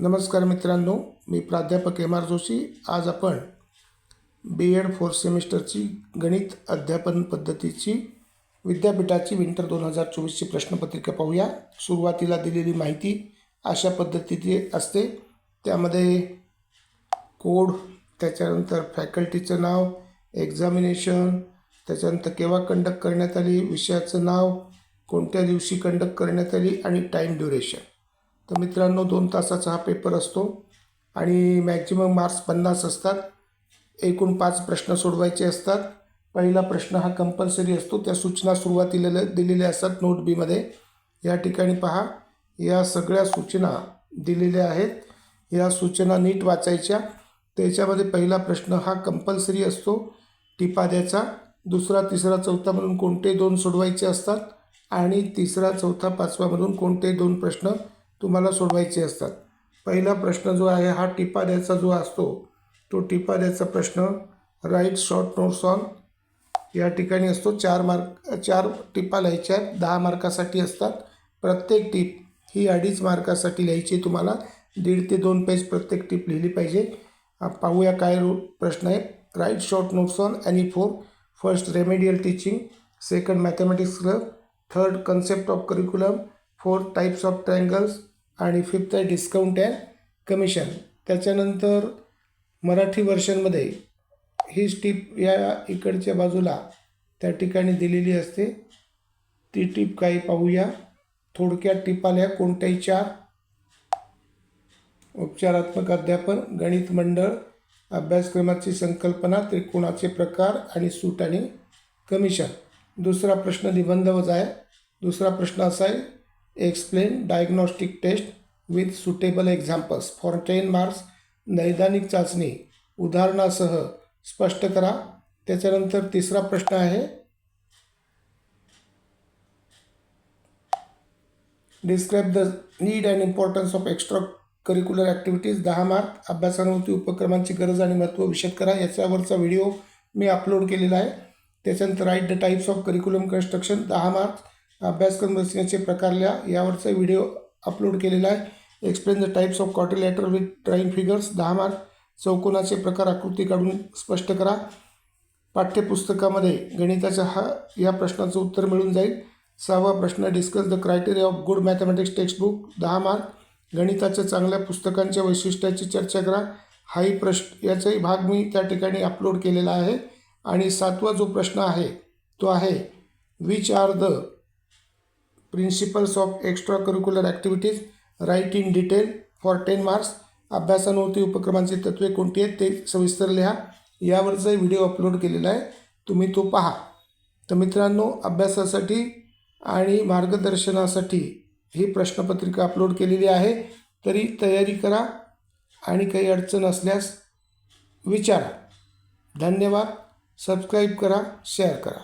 नमस्कार मित्रांनो मी प्राध्यापक एम आर जोशी. आज आपण बी एड फोर्थ सेमिस्टरची गणित अध्यापन पद्धतीची विद्यापीठाची विंटर दोन हजार चोवीसची प्रश्नपत्रिका पाहूया. सुरुवातीला दिलेली माहिती अशा पद्धतीची असते. त्यामध्ये कोड त्याच्यानंतर फॅकल्टीचं नाव एक्झामिनेशन त्याच्यानंतर केव्हा कंडक्ट करण्यात आली विषयाचं नाव कोणत्या दिवशी कंडक्ट करण्यात आली आणि टाईम ड्युरेशन तर मित्रांनो दोन तासाचा हा पेपर असतो आणि मॅक्झिमम मार्क्स पन्नास असतात. एकूण पाच प्रश्न सोडवायचे असतात. पहिला प्रश्न हा कंपल्सरी असतो. त्या सूचना सुरुवातीला दिलेल्या असतात नोट बीमध्ये या ठिकाणी पहा या सगळ्या सूचना दिलेल्या आहेत. या सूचना नीट वाचायच्या. त्याच्यामध्ये पहिला प्रश्न हा कंपल्सरी असतो. टिपा द्यायचा. दुसरा तिसरा चौथा म्हणून कोणते दोन सोडवायचे असतात? आणि तिसरा चौथा पाचवा म्हणून कोणते दोन प्रश्न तुम्हाला सोडवायचे असतात. पहिला प्रश्न जो आहे हा टिपा द्यायचा जो असतो तो टिपा द्यायचा प्रश्न राईट शॉर्ट नोट्स ऑन या ठिकाणी असतो. चार मार्क चार टिपा लिहायच्या आहेत दहा मार्कासाठी असतात. प्रत्येक टीप ही अडीच मार्कासाठी लिहायची. तुम्हाला दीड ते दोन पेज प्रत्येक टीप लिहिली पाहिजे. पाहूया काय प्रश्न आहे. राईट शॉर्ट नोट्स ऑन आणि four first remedial teaching second mathematics club third concept of curriculum fourth types of triangles आणि फिफ्थ आहे डिस्काउंट अँड कमिशन त्याच्यानंतर मराठी वर्षनमध्ये ही टीप या इकडच्या बाजूला त्या ठिकाणी दिलेली असते. ती टीप काही पाहूया. थोडक्यात टिपाल्या कोणत्याही चार उपचारात्मक अध्यापन गणित मंडळ अभ्यासक्रमाची संकल्पना त्रिकोणाचे प्रकार आणि सूट आणि कमिशन दुसरा प्रश्न निबंधवच आहे. दुसरा प्रश्न असा आहे explain diagnostic test with suitable examples for ten marks नैदानिक चाचणी. उदाहरणासह स्पष्ट करा. त्याच्यानंतर तिसरा प्रश्न आहे. Describe the need and importance of extra curricular activities दहा मार्क अभ्यासानुभूती उपक्रमांची गरज आणि महत्त्व विषद करा. याच्यावरचा व्हिडिओ मी अपलोड केलेला आहे. त्याच्यानंतर write the types of curriculum construction दहा मार्क्स अभ्यासक्रम रचनेचे प्रकार लिहा. यावरचा व्हिडिओ अपलोड केलेला आहे. Explain the types of quadrilateral with drawing figures दहा मार्क. चौकोनाचे प्रकार आकृती काढून स्पष्ट करा. पाठ्यपुस्तकामध्ये गणिताच्या हा या प्रश्नाचं उत्तर मिळून जाईल. सहावा प्रश्न discuss the criteria of good mathematics textbook दहा मार्क. गणिताच्या चांगल्या पुस्तकांच्या वैशिष्ट्याची चर्चा करा. हाही प्रश्न याचाही भाग मी त्या ठिकाणी अपलोड केलेला आहे. आणि सातवा जो प्रश्न आहे तो आहे which are the principles of extra curricular activities write in detail for ten marks अभ्यासानुभूती उपक्रमांची तत्त्वे कोणती आहेत ते सविस्तर लिहा. यावरचाही व्हिडिओ अपलोड केलेला आहे. तुम्ही तो पहा. तर मित्रांनो अभ्यासासाठी आणि मार्गदर्शनासाठी ही प्रश्नपत्रिका अपलोड केलेली आहे. तरी तयारी करा आणि काही अडचण असल्यास विचारा. धन्यवाद. सबस्क्राईब करा शेअर करा.